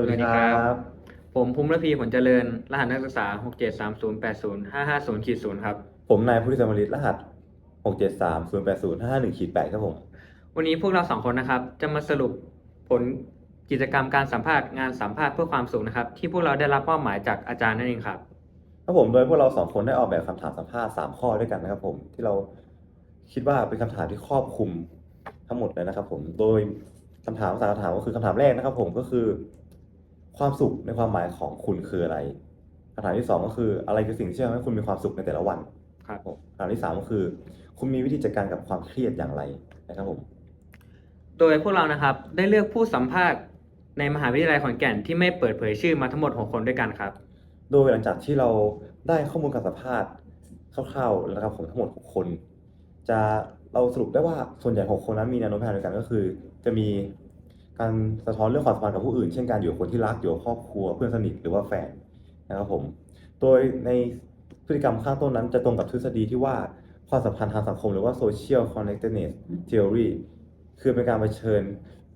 สวัสดีครัสวัสดีครับบผมภูมิระพีผลเจริญ รหัสนักศึกษา 6 7 3 0 8 0 5 5 0ขีด0ครับ ผมนายพุทธิสมริตรหัส 6 7 3 0 8 0 5 5 1ขีด8ครับผม วันนี้พวกเราสองคนนะครับ จะมาสรุปผลกิจกรรมการสัมภาษณ์งานสัมภาษณ์เพื่อความสุขนะครับ ที่พวกเราได้รับมอบหมายจากอาจารย์นั่นเองครับครับผมโดยพวกเราสองคนได้ออกแบบคำถามสัมภาษณ์สามข้อด้วยกันนะครับผมที่เราคิดว่าเป็นคำถามที่ครอบคลุมทั้งหมดเลยนะครับ ผมโดยคำถามสามคำถามก็คือคำถามแรกนะครับ ผมก็คือ ความสุขในความหมายของคุณคืออะไรคำถามที่สองก็คืออะไรคือสิ่งที่ทำให้คุณมีความสุขในแต่ละวันครับผมคำถามที่สามก็คือ คุณมีวิธีจัดการกับความเครียดอย่างไรนะครับผม โดยพวกเรานะครับได้เลือกผู้สัมภาษณ์ในมหาวิทยาลัยขอนแก่นที่ไม่เปิดเผยชื่อมาทั้งหมด 6 คนด้วยกันครับ โดยหลังจากที่เราได้ข้อมูลการสัมภาษณ์คร่าวๆแล้วนะครับผมทั้งหมด 6 คน จะเราสรุปได้ว่าส่วนใหญ่ 6 คนนั้นมีแนวโน้มไปทางเดียวกันก็คือ จะมี การสะท้อนเรื่องความสัมพันธ์กับผู้อื่น เช่นการอยู่กับคนที่รักอยู่กับครอบครัวเพื่อนสนิทหรือว่าแฟนนะครับผม โดยในพฤติกรรมข้างต้นนั้นจะตรงกับทฤษฎีที่ว่าความสัมพันธ์ทางสังคมหรือว่า social connectedness theory คือเป็นการเผชิญ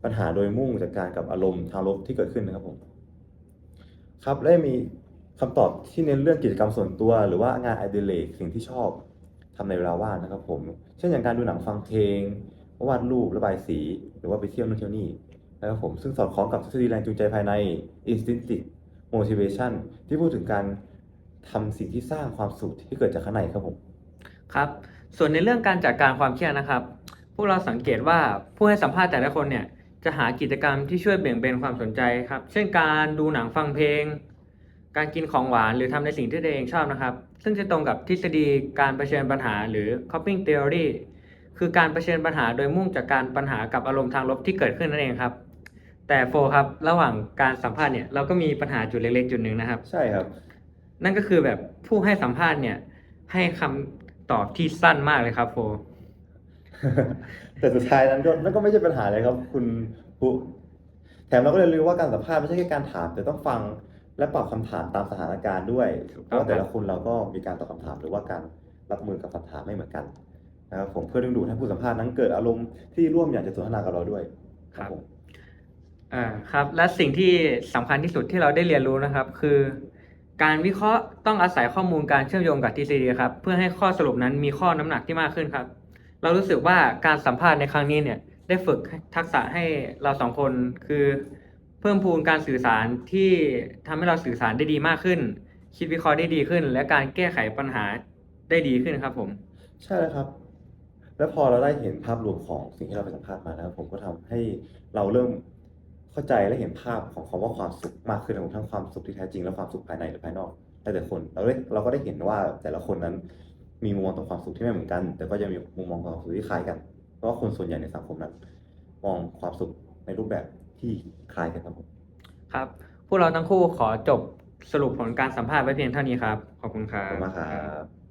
ปัญหาโดยมุ่งจัดการกับอารมณ์ทางลบที่เกิดขึ้นนะครับผม ครับและมีคำตอบที่เน้นเรื่องกิจกรรมส่วนตัว หรือว่างานอดิเรกสิ่งที่ชอบทำในเวลาว่างนะครับผม เช่นอย่างการดูหนังฟังเพลงวาดรูประบายสี หรือว่าไปเที่ยวนู่นเที่ยวนี่ นะครับผมซึ่งสอดคล้องกับทฤษฎีแรงจูงใจภายใน instinctive motivation ที่พูดถึงการทำสิ่งที่สร้างความสุขที่เกิดจากข้างในครับผมครับ ส่วนในเรื่องการจัดการความเครียดนะครับ พวกเราสังเกตว่าผู้ให้สัมภาษณ์แต่ละคนเนี่ยจะหากิจกรรมที่ช่วยเบี่ยงเบนความสนใจครับ เช่นการดูหนังฟังเพลง การกินของหวานหรือทำในสิ่งที่ตัวเองชอบนะครับ ซึ่งจะตรงกับทฤษฎีการรเผชิญปัญหาหรือ coping theory คือการเผชิญปัญหาโดยมุ่งจากการปัญหากับอารมณ์ทางลบที่เกิดขึ้นนั่นเองครับ แต่โฟครับระหว่างการสัมภาษณ์เนี่ยเราก็มีปัญหาจุดเล็กๆจุดหนึ่งนะครับ ใช่ครับ นั่นก็คือแบบผู้ให้สัมภาษณ์เนี่ย ให้คำตอบที่สั้นมากเลยครับโฟ แต่สุดท้ายนั้นก็นั่นก็ไม่ใช่ปัญหาเลยครับ คุณผู้แถมเราก็เลยรู้ว่าการสัมภาษณ์ไม่ใช่แค่การถาม แต่ต้องฟังและปรับคำถามตามสถานการณ์ด้วยถูกเพต้องราะว่าแต่ครัละบคนเราก็มีการตอบคำถามหรือว่าการรับมือกับคำถามไม่เหมือนกันนะครับผมเพื่อดึงดูดให้ผู้สัมภาษณ์นั้นเกิดอารมณ์ที่ร่วมอยากจะสนทนากับเราด้วย ครับผม อ่าครับ และสิ่งที่สำคัญที่สุดที่เราได้เรียนรู้นะครับ คือ การวิเคราะห์ต้องอาศัยข้อมูลการเชื่อมโยงกับทฤษฎีครับ เพื่อให้ข้อสรุปนั้นมีข้อน้ำหนักที่มากขึ้นครับ เรารู้สึกว่าการสัมภาษณ์ในครั้งนี้เนี่ยได้ฝึกทักษะให้เราสองคนคือ เพิ่มพูนการสื่อสารที่ทำให้เราสื่อสารได้ดีมากขึ้น คิดวิเคราะห์ได้ดีขึ้น และการแก้ไขปัญหาได้ดีขึ้นครับผม ใช่แล้วครับ แล้วพอเราได้เห็นภาพรวมของสิ่งที่เราไปสัมภาษณ์มานะครับผมก็ทำให้เราเริ่ม เข้าใจและเห็นภาพของคำว่าความสุขมากขึ้นนะครับผมทั้งความสุขที่แท้จริงและความสุขภายในหรือภายนอกแต่แต่คนเราได้เราก็ได้เห็นว่าแต่ละคนนั้นมีมุมมองต่อความสุขที่ไม่เหมือนกัน แต่ก็จะมีมุมมองต่อความสุขที่คล้ายกัน เพราะว่าคนส่วนใหญ่ในสังคมนั้น มองความสุขในรูปแบบที่คล้ายกันครับผมครับ พวกเราทั้งคู่ขอจบสรุปผลการสัมภาษณ์ไว้เพียงเท่านี้ครับ ขอบคุณคขรัอบบคุณมากครับ